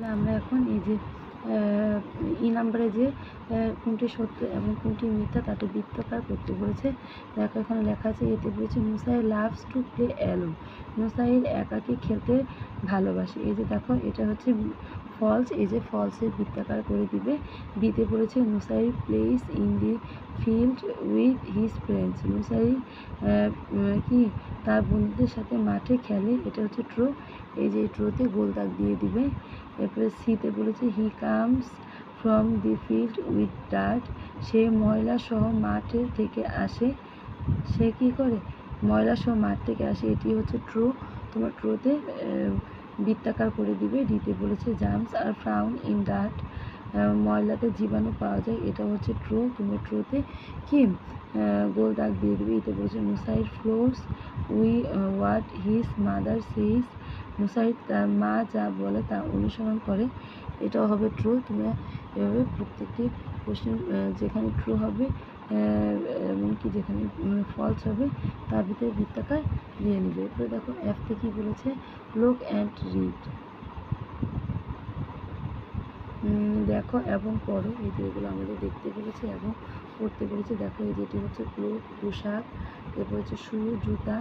তাহলে আমরা এখন এই যে ই নাম্বারে যে কোনটি সত্য এবং কোনটি মিথ্যা তাতে বৃত্তাকার করতে বলেছে। দেখো এখানে লেখা আছে, এতে বলেছে Musai loves to play alone মুসাইল একাকে খেলতে ভালোবাসে। এই যে দেখো, এটা হচ্ছে ফলস এই যে ফলসের বৃত্তাকার করে দিবে। দিতে বলেছে Musai plays in the field with his friends Musai কি, তার বন্ধুদের সাথে মাঠে খেলে, এটা হচ্ছে ট্রো এই যে ট্রোতে গোল দাগ দিয়ে দিবে। এরপরে সিতে বলেছে he comes from the field with ডাট সে ময়লা সহ থেকে আসে। সে কি করে? ময়লা সহ মাঠ থেকে আসে, এটি হচ্ছে ট্রু তোমার ট্রুতে বৃত্তাকার করে দিবে। ডিতে বলেছে জামস আর ফ্রাউন ইন ডাট ময়লাতে জীবাণু পাওয়া যায়, এটা হচ্ছে ট্রু তুমি ট্রুতে কি? গোল দাগ দিয়ে দিবে। এতে বলেছে Musaid flows we what his mother says Musaid তার মা যা বলে তা অনুসরণ করে, এটাও হবে ট্রু তোমরা এভাবে প্রত্যেকটি প্রশ্ন যেখানে ট্রু হবে এমনকি যেখানে ফলস হবে, তার ভিতরে বৃত্তাকার দিয়ে নেবে। এরপরে দেখো অ্যাপতে কী বলেছে? লোক অ্যান্ড রিড দেখো, এবং পড়ো। এই যে আমাদের দেখতে বলেছে এবং পড়তে বলেছে। দেখো, এই যেটি হচ্ছে ক্লোথ পোশাক, এরপর হচ্ছে শু জুতা।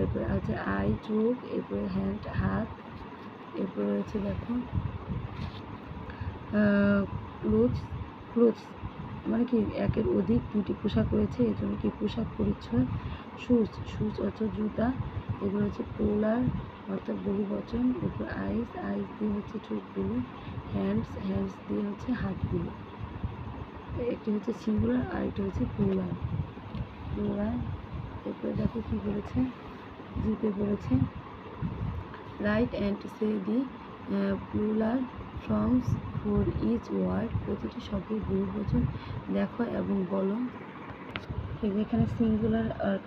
এরপরে আছে আই, চোখ, এরপরে হ্যান্ড হাত, এরপরে হচ্ছে দেখো ক্লোথস ক্লোথস মানে কি, একের অধিক দুটি পোশাক রয়েছে, এর জন্য কি পোশাক পরিচ্ছদ শুজ শুজ অর্থাৎ জুতা, এগুলো হচ্ছে পোলার অর্থাৎ বহু বচন এরপর আইস আইস দিয়ে হচ্ছে চোখগুলো হ্যান্ডস হ্যান্ডস দিয়ে হচ্ছে হাতগুলো, একটি হচ্ছে সিঙ্গুলার আর একটি হচ্ছে পোলার পোলার এরপরে দেখো কি বলেছে? জিতে বলেছে right and say the plural forms for each word. প্রতিটি শব্দের বহু বচন দেখো এবং বলো। এখানে সিঙ্গুলার আর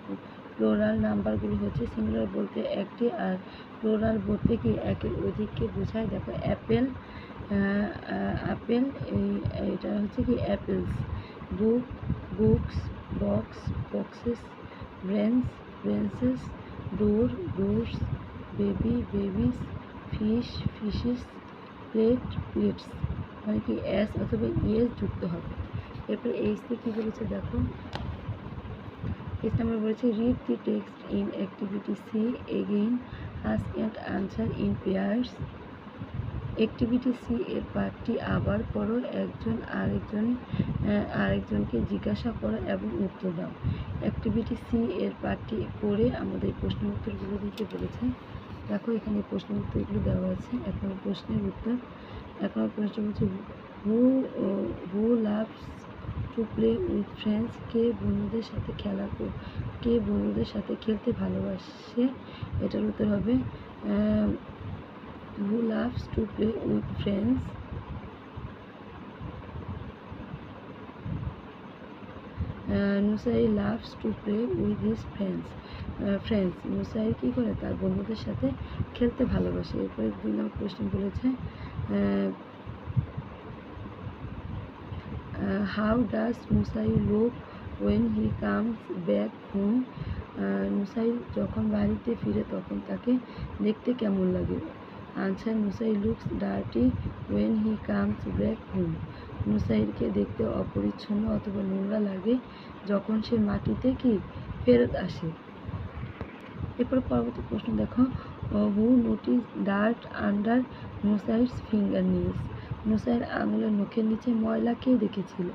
প্লোরাল নাম্বারগুলি হচ্ছে সিঙ্গুলার বলতে একটি আর প্লোরাল বলতে কি একের অধিককে বোঝায়? দেখো, অ্যাপেল এই, এটা হচ্ছে কি apples. Book, books, box, boxes, branch, branches door doors baby, babies, fish, fishes, plate, plates. মানে কি এস অথবা ইয়েস যুক্ত হবে। এরপর দিয়ে কী বলেছে দেখো? এস নাম্বার বলেছে read the text in activity C again ask and answer in pairs activity C এর পাঠটি আবার পড়ো, একজন আরেকজন আরেকজনকে জিজ্ঞাসা করো এবং উত্তর দাও। অ্যাক্টিভিটি সি এর পাঠটি পড়ে আমাদের প্রশ্ন উত্তরগুলো দিতে বলেছে। দেখো, এখানে প্রশ্ন উত্তরগুলো দেওয়া আছে। এখন প্রশ্নের উত্তর। এখন প্রশ্ন হচ্ছে who who loves to play with friends কে বন্ধুদের সাথে খেলা কর- কে বন্ধুদের সাথে খেলতে ভালোবাসে? এটার উত্তর হবে who loves to play with friends Nusai loves to play with his friends friends Nusai কী করে? তার বন্ধুদের সাথে খেলতে ভালোবাসে। এরপরে দুই নম্বর কোয়েশ্চেন বলেছে how does Musai look when he comes back home Musai যখন বাড়িতে ফিরে, তখন তাকে দেখতে কেমন লাগে? Answer Musai looks dirty when he comes back home. মুসাইরকে দেখতে অপরিচ্ছন্ন অথবা নোংরা লাগে যখন সে মাটিতে কি ফেরত আসে। এরপর পরবর্তী প্রশ্ন দেখো who notice dirt under Musaid's finger nails? মুসাইর আঙুলের নখের নিচে ময়লা কে দেখেছিল?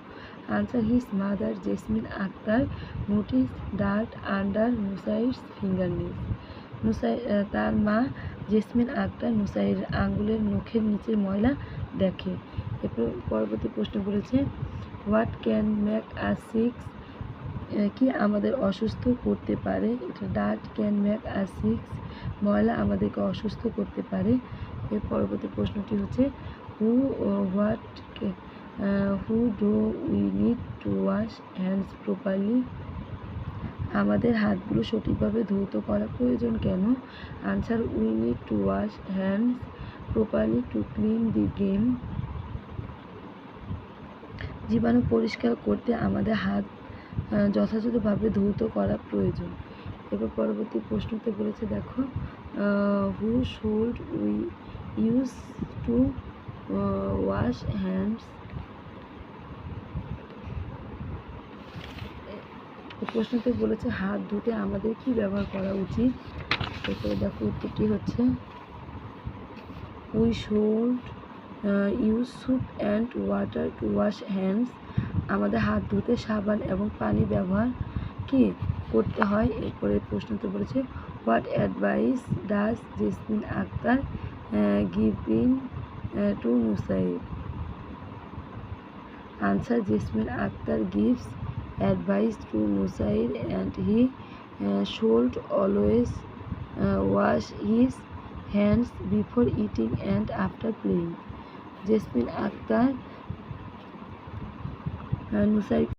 Answer his mother Jesmin Akter notice dirt under Musaid's finger nails. Musai তার মা জেসমিন আক্তার মুসাইর আঙ্গুলের নখের নিচে ময়লা দেখে। এরপর পরবর্তী প্রশ্ন বলেছে what can make are sick কি আমাদের অসুস্থ করতে পারে? এটা ডাট ক্যান মেক আর সিক্স ময়লা আমাদেরকে অসুস্থ করতে পারে? এর পরবর্তী প্রশ্নটি হচ্ছে who what who do we need to wash hands properly আমাদের হাতগুলো সঠিকভাবে ধৌত করা প্রয়োজন কেন? Answer we need to wash hands properly to clean the game জীবাণু পরিষ্কার করতে আমাদের হাত যথাযথভাবে ধৌত করা প্রয়োজন। এবার পরবর্তী প্রশ্নতে বলেছে, দেখো who should we use to wash hands প্রশ্নতে বলেছে, হাত ধুতে আমাদের কি ব্যবহার করা উচিত? এরপরে দেখো উত্তরটি হচ্ছে we should use soap and water to wash hands আমাদের হাত ধুতে সাবান এবং পানি ব্যবহার কি করতে হয়? এরপরে প্রশ্নতে বলেছে what advice does Jesmin Akter giving to Musaid answer Jesmin Akter gives advice to Musair and he uh, should always uh, wash his hands before eating and after playing. Jesmin Akter মুসাইকে